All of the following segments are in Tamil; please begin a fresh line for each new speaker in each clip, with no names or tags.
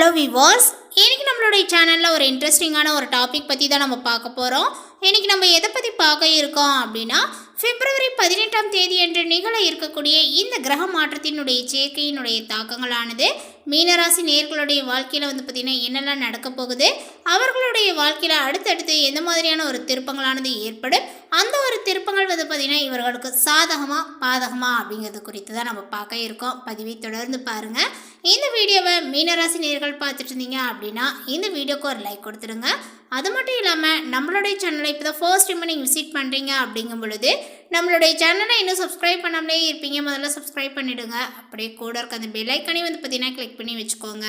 ஹலோ விவாஸ் இன்றைக்கி நம்மளுடைய சேனலில் ஒரு இன்ட்ரெஸ்டிங்கான ஒரு டாபிக் பற்றி தான் நம்ம பார்க்க போகிறோம் இன்னைக்கு நம்ம எதை பற்றி பார்க்க இருக்கோம் அப்படின்னா பிப்ரவரி பதினெட்டாம் தேதி என்று நிகழ இருக்கக்கூடிய இந்த கிரக மாற்றத்தினுடைய சேர்க்கையினுடைய தாக்கங்களானது மீனராசி நேர்களுடைய வாழ்க்கையில் வந்து பார்த்திங்கன்னா என்னெல்லாம் நடக்க போகுது? அவர்களுடைய வாழ்க்கையில் அடுத்தடுத்து எந்த மாதிரியான ஒரு திருப்பங்களானது ஏற்படும்? அந்த ஒரு திருப்பங்கள் வந்து பார்த்திங்கன்னா இவர்களுக்கு சாதகமாக பாதகமாக அப்படிங்கிறது குறித்து தான் நம்ம பார்க்க இருக்கோம். பதிவை தொடர்ந்து பாருங்கள் இந்த வீடியோவை மீனராசி நேர்கள் பார்த்துட்டு இருந்தீங்க அப்படின்னா இந்த வீடியோக்கு ஒரு லைக் கொடுத்துருங்க அது மட்டும் இல்லாமல் நம்மளுடைய சேனலை இப்போ தான் ஃபர்ஸ்ட் டைம் நீங்கள் விசிட் பண்ணுறீங்க அப்படிங்கும் பொழுது நம்மளுடைய சேனலை இன்னும் சப்ஸ்கிரைப் பண்ணாமலே இருப்பீங்க. முதல்ல சப்ஸ்கிரைப் பண்ணிவிடுங்க அப்படியே கூட இருக்க அந்த பெல்லைக்கனே வந்து பார்த்தீங்கன்னா கிளிக் பண்ணி வச்சுக்கோங்க.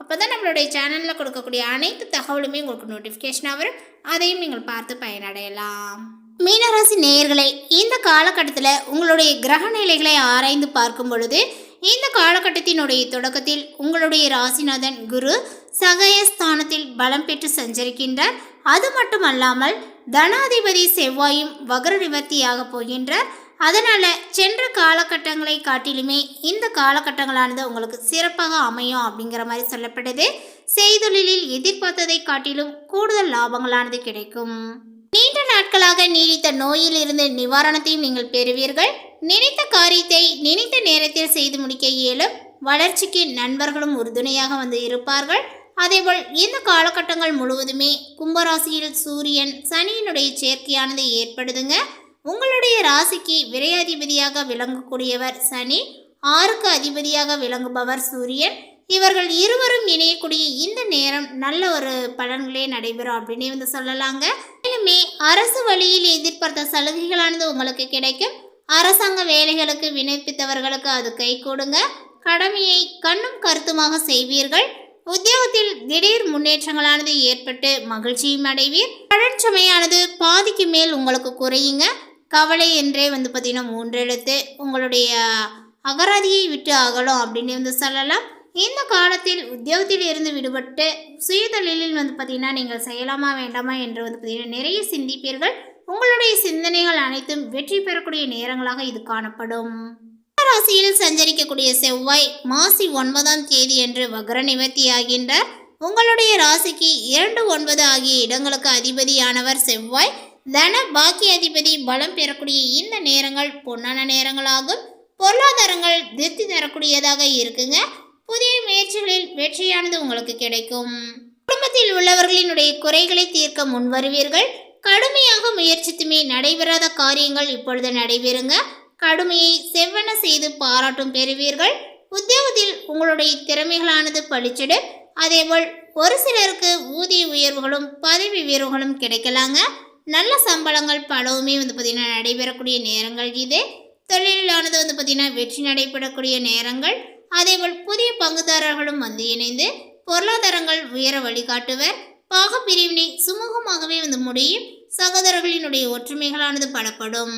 அப்போ தான் நம்மளுடைய சேனலில் கொடுக்கக்கூடிய அனைத்து தகவலுமே உங்களுக்கு நோட்டிஃபிகேஷனாக வரும். அதையும் நீங்கள் பார்த்து பயனடையலாம். மீனராசி நேயர்களே இந்த காலகட்டத்தில் உங்களுடைய கிரக நிலைகளை ஆராய்ந்து பார்க்கும் பொழுது இந்த காலகட்டத்தினுடைய தொடக்கத்தில் உங்களுடைய ராசிநாதன் குரு சகயஸ்தானத்தில் பலம் பெற்று சஞ்சரிக்கின்றார். அது மட்டுமல்லாமல் தனாதிபதி செவ்வாயும் வகர நிவர்த்தியாக போகின்றார். அதனால் சென்ற காலகட்டங்களை காட்டிலுமே இந்த காலகட்டங்களானது உங்களுக்கு சிறப்பாக அமையும் அப்படிங்கிற மாதிரி சொல்லப்படுது. செய்தொழிலில் எதிர்பார்த்ததை காட்டிலும் கூடுதல் லாபங்களானது கிடைக்கும். நீண்ட நாட்களாக நீடித்த நோயில் இருந்து நிவாரணத்தையும் நீங்கள் பெறுவீர்கள். நினைத்த காரியத்தை நினைத்த நேரத்தில் செய்து முடிக்க இயலும். வளர்ச்சிக்கு நண்பர்களும் உறுதுணையாக வந்து இருப்பார்கள். அதேபோல் இந்த காலகட்டங்கள் முழுவதுமே கும்பராசியில் சூரியன் சனியினுடைய சேர்க்கையானது ஏற்படுதுங்க. உங்களுடைய ராசிக்கு விரையாதிபதியாக விளங்கக்கூடியவர் சனி ஆறுக்கு அதிபதியாக விளங்குபவர் சூரியன். இவர்கள் இருவரும் இணையக்கூடிய இந்த நேரம் நல்ல ஒரு பலன்களே நடைபெறும் அப்படின்னு வந்து சொல்லலாங்க. மேலுமே அரசு வழியில் எதிர்பார்த்த சலுகைகளானது உங்களுக்கு கிடைக்கும். அரசாங்க வேலைகளுக்கு விண்ணப்பித்தவர்களுக்கு அது கை கொடுங்க. கடமையை கண்ணும் கருத்துமாக செய்வீர்கள். உத்தியோகத்தில் திடீர் முன்னேற்றங்களானது ஏற்பட்டு மகிழ்ச்சியும் அடைவீர். கடன் சுமையானது பாதிக்கு மேல் உங்களுக்கு குறையுங்க. கவலை என்றே வந்து பார்த்தீங்கன்னா மூன்றெழுத்து உங்களுடைய அகராதியை விட்டு அகலும் அப்படின்னு வந்து சொல்லலாம். இந்த காலத்தில் உத்தியோகத்தில் இருந்து விடுபட்டு சுயதொழிலில் வந்து பார்த்திங்கன்னா நீங்கள் செய்யலாமா வேண்டாமா என்று வந்து பார்த்தீங்கன்னா நிறைய சிந்திப்பீர்கள். உங்களுடைய சிந்தனைகள் அனைத்தும் வெற்றி பெறக்கூடிய நேரங்களாக இது காணப்படும். ராசியில் சஞ்சரிக்கக்கூடிய செவ்வாய் மாசி ஒன்பதாம் தேதி என்று வக்ர நிவர்த்தியாகின்றார் உங்களுடைய ராசிக்கு இரண்டு ஒன்பது ஆகிய இடங்களுக்கு அதிபதியானவர் செவ்வாய். தன பாக்கிய அதிபதி பலம் பெறக்கூடிய இந்த நேரங்கள் பொன்னான நேரங்களாகும். பொருளாதாரங்கள் திருப்தி தரக்கூடியதாக இருக்குங்க. புதிய முயற்சிகளில் வெற்றியானது உங்களுக்கு கிடைக்கும். குடும்பத்தில் உள்ளவர்களினுடைய குறைகளை தீர்க்க முன்வருவீர்கள். கடுமையாக முயற்சித்துமே நடைபெறாத காரியங்கள் இப்பொழுது நடைபெறுங்க. கடுமையை செவ்வன செய்து பாராட்டும் பெறுவீர்கள். உத்தியோகத்தில் உங்களுடைய திறமைகளானது பளிச்சிடும் அதேபோல் ஒரு சிலருக்கு ஊதிய உயர்வுகளும் பதவி உயர்வுகளும் கிடைக்கலாங்க. நல்ல சம்பளங்கள் பலவுமே வந்து பார்த்திங்கன்னா நடைபெறக்கூடிய நேரங்கள் இது. தொழிலானது வந்து பார்த்திங்கன்னா வெற்றி நடைபெறக்கூடிய நேரங்கள். அதேபோல் புதிய பங்குதாரர்களும் வந்து இணைந்து பொருளாதாரங்கள் உயர வழிகாட்டுவர். பாகப்பிரிவினை சுமூகமாகவே வந்து முடியும். சகோதரர்களினுடைய ஒற்றுமைகளானது பலப்படும்.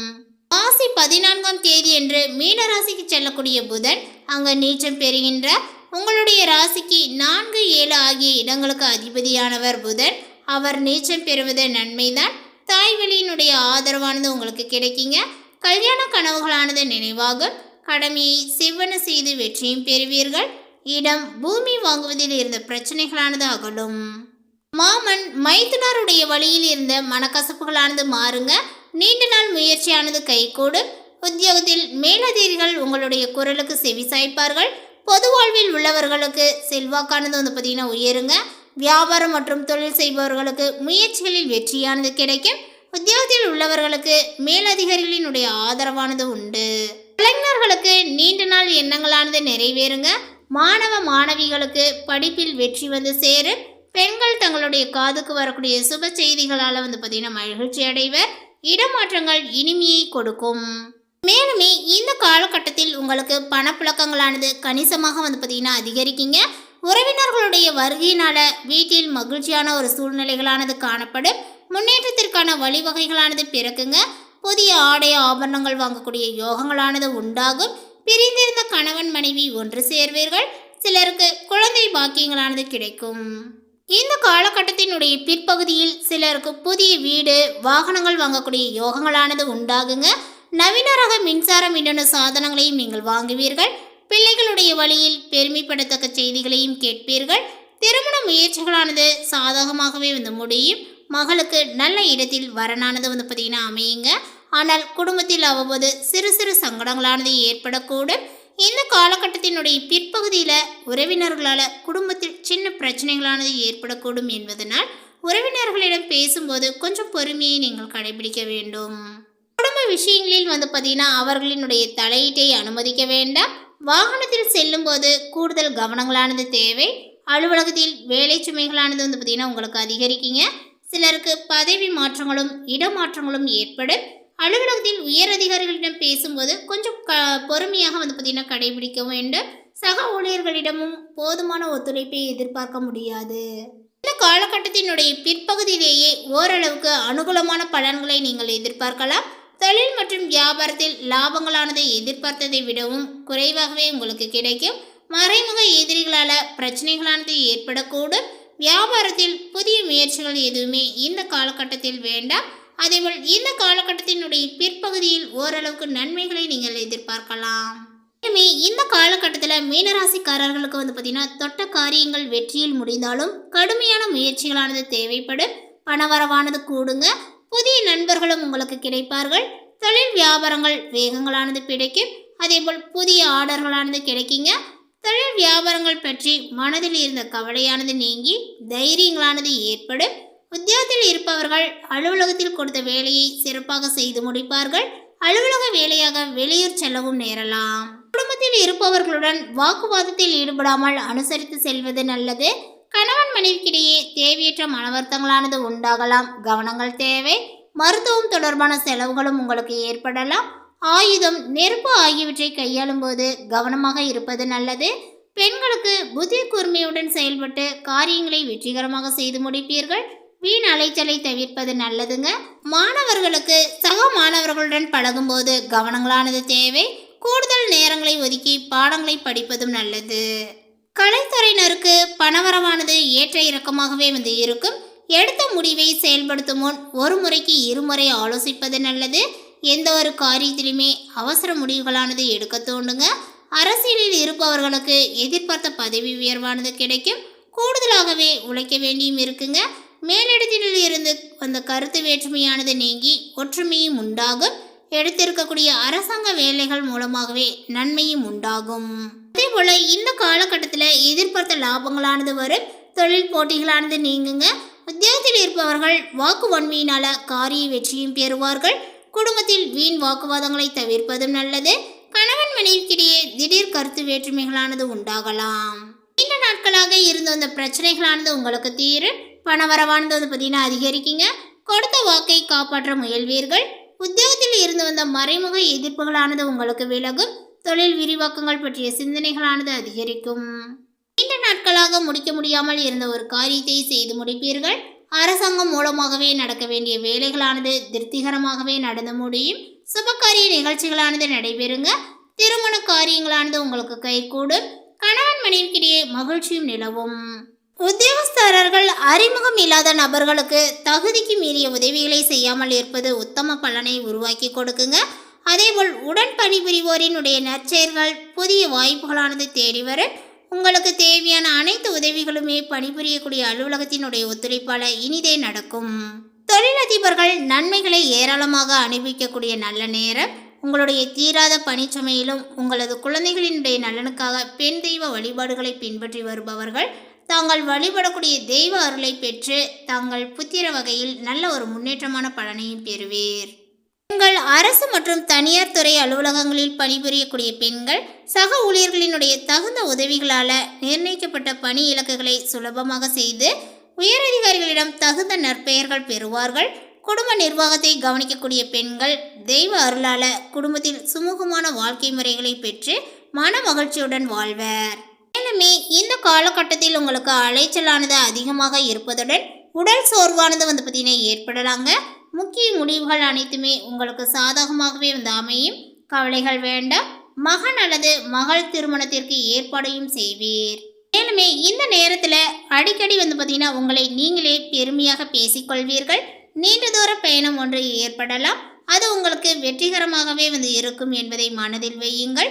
மாசி பதினான்காம் தேதி என்று மீன ராசிக்கு செல்லக்கூடிய புதன் அங்கு நீச்சம் பெறுகின்ற உங்களுடைய ராசிக்கு நான்கு ஏழு ஆகிய இடங்களுக்கு அதிபதியானவர் புதன். அவர் நீச்சம் பெறுவது நன்மைதான். தாய்வழியினுடைய ஆதரவானது உங்களுக்கு கிடைக்குங்க. கல்யாண கனவுகளானது நினைவாகும். கடமையை செவ்வன செய்து வெற்றியும் பெறுவீர்கள். இடம் பூமி வாங்குவதில் இருந்த பிரச்சனைகளானது அகலும். மாமன் மைத்துனருடைய வழியில் இருந்த மனக்கசப்புகளானது மாறுங்க. நீண்ட நாள் முயற்சியானது கைகூடும் உத்தியோகத்தில் மேலதிகாரிகள் உங்களுடைய குரலுக்கு செவிசாய்ப்பார்கள் பொது வாழ்வில் உள்ளவர்களுக்கு செல்வாக்கானது வந்து பார்த்தீங்கன்னா உயருங்க. வியாபாரம் மற்றும் தொழில் செய்பவர்களுக்கு முயற்சிகளில் வெற்றியானது கிடைக்கும். உத்தியோகத்தில் உள்ளவர்களுக்கு மேலதிகாரிகளினுடைய ஆதரவானது உண்டு. கலைஞர்களுக்கு நீண்ட நாள் எண்ணங்களானது நிறைவேறுங்க. மாணவ மாணவிகளுக்கு படிப்பில் வெற்றி வந்து சேரும். பெண்கள் தங்களுடைய காதுக்கு வரக்கூடிய சுப செய்திகளால் வந்து பார்த்தீங்கன்னா மகிழ்ச்சி அடைவர். இடமாற்றங்கள் இனிமையை கொடுக்கும். மேலுமே இந்த காலகட்டத்தில் உங்களுக்கு பணப்புழக்கங்களானது கணிசமாக வந்து பார்த்தீங்கன்னா அதிகரிக்குங்க. உறவினர்களுடைய வருகையினால வீட்டில் மகிழ்ச்சியான ஒரு சூழ்நிலைகளானது காணப்படும். முன்னேற்றத்திற்கான வழிவகைகளானது பிறக்குங்க. புதிய ஆடை ஆபரணங்கள் வாங்கக்கூடிய யோகங்களானது உண்டாகும். பிரிந்திருந்த கணவன் மனைவி ஒன்று சேர்வீர்கள். சிலருக்கு குழந்தை பாக்கியங்களானது கிடைக்கும். இந்த காலகட்டத்தினுடைய பிற்பகுதியில் சிலருக்கு புதிய வீடு வாகனங்கள் வாங்கக்கூடிய யோகங்களானது உண்டாகுங்க. நவீன ரக மின்சார மின்னணு சாதனங்களையும் நீங்கள் வாங்குவீர்கள். பிள்ளைகளுடைய வழியில் பெருமைப்படத்தக்க செய்திகளையும் கேட்பீர்கள். திருமண முயற்சிகளானது சாதகமாகவே வந்து முடியும். மகளுக்கு நல்ல இடத்தில் வரனானது வந்து பார்த்தீங்கன்னா அமையுங்க. ஆனால் குடும்பத்தில் அவ்வப்போது சிறு சிறு சங்கடங்களானது ஏற்படக்கூடும். இந்த காலகட்டத்தினுடைய பிற்பகுதியில் உறவினர்களால் குடும்பத்தில் சின்ன பிரச்சனைகளானது ஏற்படக்கூடும் என்பதனால் உறவினர்களிடம் பேசும்போது கொஞ்சம் பொறுமையை நீங்கள் கடைபிடிக்க வேண்டும். குடும்ப விஷயங்களில் வந்து பார்த்தீங்கன்னா அவர்களினுடைய தலையீட்டை அனுமதிக்க வேண்டாம். வாகனத்தில் செல்லும்போது கூடுதல் கவனங்களானது தேவை. அலுவலகத்தில் வேலை சுமைகளானது வந்து பார்த்தீங்கன்னா உங்களுக்கு அதிகரிக்குங்க. சிலருக்கு பதவி மாற்றங்களும் இடமாற்றங்களும் ஏற்படும். அலுவலகத்தில் உயர் அதிகாரிகளிடம் பேசும்போது கொஞ்சம் க பொறுமையாக வந்து பார்த்தீங்கன்னா கடைபிடிக்க வேண்டும் சக ஊழியர்களிடமும் போதுமான ஒத்துழைப்பை எதிர்பார்க்க முடியாது. இந்த காலகட்டத்தினுடைய பிற்பகுதியிலேயே ஓரளவுக்கு அனுகூலமான பலன்களை நீங்கள் எதிர்பார்க்கலாம். தொழில் மற்றும் வியாபாரத்தில் லாபங்களானது எதிர்பார்த்ததை விடவும் குறைவாகவே உங்களுக்கு கிடைக்கும். மறைமுக எதிரிகளால் பிரச்சனைகளானது ஏற்படக்கூடும். வியாபாரத்தில் புதிய முயற்சிகள் எதுவுமே இந்த காலகட்டத்தில் வேண்டாம். அதேபோல் இந்த காலகட்டத்தினுடைய பிற்பகுதியில் ஓரளவுக்கு நன்மைகளை நீங்கள் எதிர்பார்க்கலாம். இனிமே இந்த காலகட்டத்தில் மீனராசிக்காரர்களுக்கு வந்து பார்த்தீங்கன்னா தொட்ட காரியங்கள் வெற்றியில் முடிந்தாலும் கடுமையான முயற்சிகளானது தேவைப்படும் பணவரவானது கூடுங்க புதிய நண்பர்களும் உங்களுக்கு கிடைப்பார்கள் தொழில் வியாபாரங்கள் வேகங்களானது கிடைக்கும் அதேபோல் புதிய ஆர்டர்களானது கிடைக்குங்க தொழில் வியாபாரங்கள் பற்றி மனதில் இருந்த கவலையானது நீங்கி தைரியங்களானது ஏற்படும் உத்தியோகத்தில் இருப்பவர்கள் அலுவலகத்தில் கொடுத்த வேலையை சிறப்பாக செய்து முடிப்பார்கள். அலுவலக வேலையாக வெளியூர் செல்லவும் நேரலாம். குடும்பத்தில் இருப்பவர்களுடன் வாக்குவாதத்தில் ஈடுபடாமல் அனுசரித்து செல்வது நல்லது. கணவன் மனைவிக்கிடையே தேவையற்ற மனவர்த்தங்களானது உண்டாகலாம். கவனங்கள் தேவை. மருத்துவம் தொடர்பான செலவுகளும் உங்களுக்கு ஏற்படலாம். ஆயுதம் நெருப்பு ஆகியவற்றை கையாளும் போது கவனமாக இருப்பது நல்லது. பெண்களுக்கு புத்தி கூர்மையுடன் செயல்பட்டு காரியங்களை வெற்றிகரமாக செய்து முடிப்பீர்கள். வீண் அலைச்சலை தவிர்ப்பது நல்லதுங்க. மாணவர்களுக்கு சக மாணவர்களுடன் பழகும்போது கவனங்களானது தேவை. கூடுதல் நேரங்களை ஒதுக்கி பாடங்களை படிப்பதும் நல்லது. கலைத்துறையினருக்கு பணவரவானது ஏற்ற இறக்கமாகவே வந்து இருக்கும். எடுத்த முடிவை செயல்படுத்தும் முன் ஒரு முறைக்கு இருமுறை ஆலோசிப்பது நல்லது. எந்த ஒரு காரியத்திலுமே அவசர முடிவுகளானது எடுக்க தோண்டுங்க. அரசியலில் இருப்பவர்களுக்கு எதிர்பார்த்த பதவி உயர்வானது கிடைக்கும். கூடுதலாகவே உழைக்க வேண்டியும் இருக்குங்க. மேலிடத்தில் இருந்து வந்த கருத்து வேற்றுமையானது நீங்கி ஒற்றுமையும் உண்டாகும் எடுத்திருக்கக்கூடிய அரசாங்க வேலைகள் மூலமாகவே நன்மையும் உண்டாகும். அதே போல இந்த காலகட்டத்தில் எதிர்பார்த்த லாபங்களானது வரும் தொழில் போட்டிகளானது நீங்குங்க. உத்தியோகத்தில் இருப்பவர்கள் வாக்கு வன்மையினால காரிய வெற்றியும் பெறுவார்கள். குடும்பத்தில் வீண் வாக்குவாதங்களை தவிர்ப்பதும் நல்லது. கணவன் மனைவிக்கிடையே திடீர் கருத்து வேற்றுமைகளானது உண்டாகலாம். நீண்ட நாட்களாக இருந்த அந்த பிரச்சனைகளானது உங்களுக்கு தீரும். பணவரவானது வந்து பார்த்தீங்கன்னா அதிகரிக்குங்க. கொடுத்த வாக்கை காப்பாற்ற முயல்வீர்கள். உத்தியோகத்தில் இருந்து வந்த மறைமுக எதிர்ப்புகளானது உங்களுக்கு விலகும். தொழில் விரிவாக்கங்கள் பற்றிய சிந்தனைகளானது அதிகரிக்கும். நீண்ட நாட்களாக முடிக்க முடியாமல் இருந்த ஒரு காரியத்தை செய்து முடிப்பீர்கள். அரசாங்கம் மூலமாகவே நடக்க வேண்டிய வேலைகளானது திருப்திகரமாகவே நடந்து முடியும். சுபகாரிய நிகழ்ச்சிகளானது நடைபெறுங்க. திருமண காரியங்களானது உங்களுக்கு கைகூடும். கணவன் மனைவிக்கிடையே மகிழ்ச்சியும் நிலவும். உத்தியோகஸ்தரர்கள் அறிமுகம் இல்லாத நபர்களுக்கு தகுதிக்கு மீறிய உதவிகளை செய்யாமல் இருப்பது உத்தம பலனை உருவாக்கி கொடுக்குங்க. அதேபோல் உடன் பணிபுரிவோரினுடைய நற்செயல்கள் புதிய வாய்ப்புகளானது தேடி வரும் உங்களுக்கு தேவையான அனைத்து உதவிகளுமே பணிபுரியக்கூடிய அலுவலகத்தினுடைய ஒத்துழைப்பால் இனிதே நடக்கும். தொழிலதிபர்கள் நன்மைகளை ஏராளமாக அனுபவிக்கக்கூடிய நல்ல நேரம். உங்களுடைய தீராத பணிச்சுமையிலும் உங்களது குழந்தைகளினுடைய நலனுக்காக பெண் தெய்வ வழிபாடுகளை பின்பற்றி வருபவர்கள் தாங்கள் வழிபடக்கூடிய தெய்வ அருளை பெற்று தாங்கள் புத்திர வகையில் நல்ல ஒரு முன்னேற்றமான பலனையும் பெறுவீர். உங்கள் அரசு மற்றும் தனியார் துறை அலுவலகங்களில் பணிபுரியக்கூடிய பெண்கள் சக ஊழியர்களினுடைய தகுந்த உதவிகளால் நிர்ணயிக்கப்பட்ட பணி இலக்குகளை சுலபமாக செய்து உயரதிகாரிகளிடம் தகுந்த நற்பெயர்கள் பெறுவார்கள். குடும்ப நிர்வாகத்தை கவனிக்கக்கூடிய பெண்கள் தெய்வ அருளால குடும்பத்தில் சுமூகமான வாழ்க்கை முறைகளை பெற்று மன மகிழ்ச்சியுடன் வாழ்வர். மேலுமே இந்த காலகட்டத்தில் உங்களுக்கு அலைச்சலானது அதிகமாக இருப்பதுடன் உடல் சோர்வானது வந்து பார்த்தீங்கன்னா ஏற்படலாங்க. முக்கிய முடிவுகள் அனைத்துமே உங்களுக்கு சாதகமாகவே வந்து அமையும். கவலைகள் வேண்டாம். மகன் அல்லது மகள் திருமணத்திற்கு ஏற்பாடையும் செய்வீர். மேலுமே இந்த நேரத்தில் அடிக்கடி வந்து பார்த்தீங்கன்னா உங்களை நீங்களே பெருமையாக பேசிக்கொள்வீர்கள். நீண்ட தூர பயணம் ஒன்று ஏற்படலாம். அது உங்களுக்கு வெற்றிகரமாகவே வந்து இருக்கும் என்பதை மனதில் வையுங்கள்.